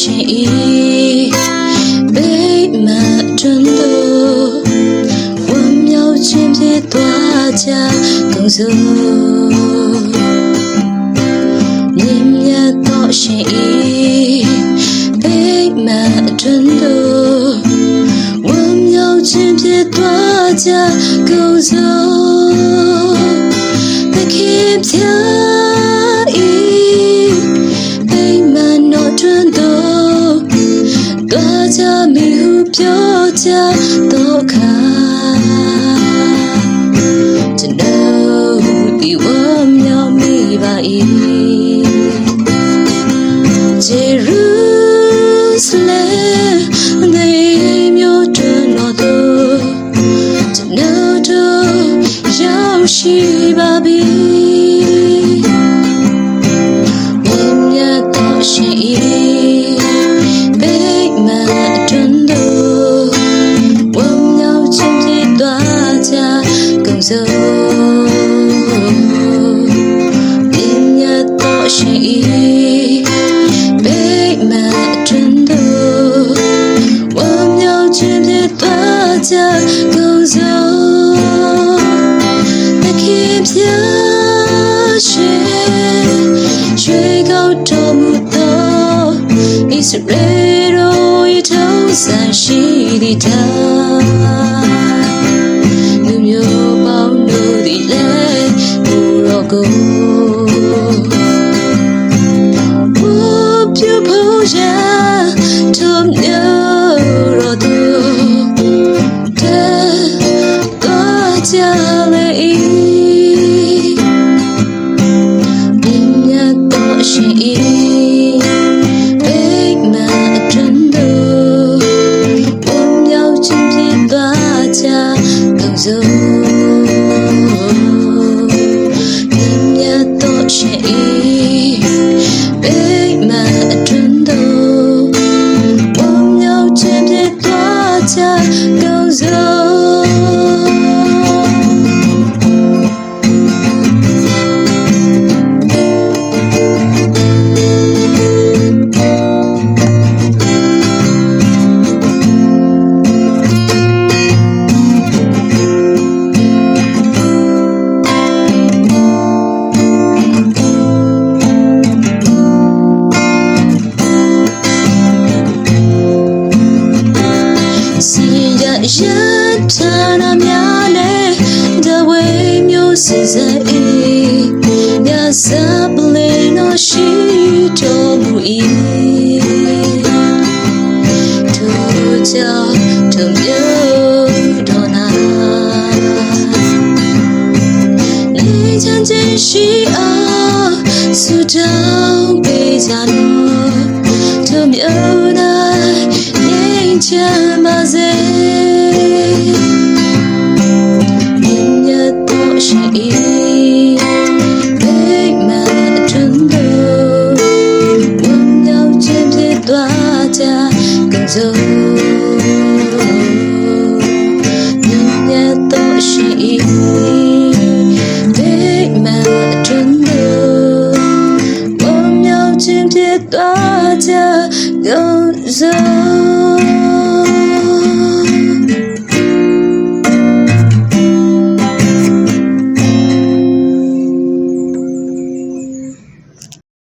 ရှင်ဤဘိတ်မတွန်းတို့ဝမ်းမြောက်ခြင်းဖြစ်သွားကြကုန်စို့မြင်မြတ်သောရှင်ဤဘိတ်မတွန်းတို့ဝမ်းမြောက်ခြင်းဖြစ်သွားကြကုန်စို့သခ ပြောကြတော့ခါကျွန်တော်ဒီဝမ်းမြောက်မိပါ၏ ကုန်စို့မြင်မြတ်သောရှ ပြုဖို့ရာထုံမျိုးရောသူတဲ့တော့ကြလေ၏ ရရထနာများနဲ့တဝေမျိုးစီစအေးညစပလင်းတော်ရှိတော်မူ၏ထိုကြောင့်ထုံမျိုးတော်နာလေးချမ်းချင်းရှိအောင်ဆုတောင်းပေးကြလို့ထုံမျိုးနိုင်ငြိမ်းချမ်း ကုန်စို့မြင်ရတော့ရှိ၏ဘိတ်မအတွန်းတို့ဝမ်းမြောက်ခြင်းဖြစ်သွားကြကုန်စို့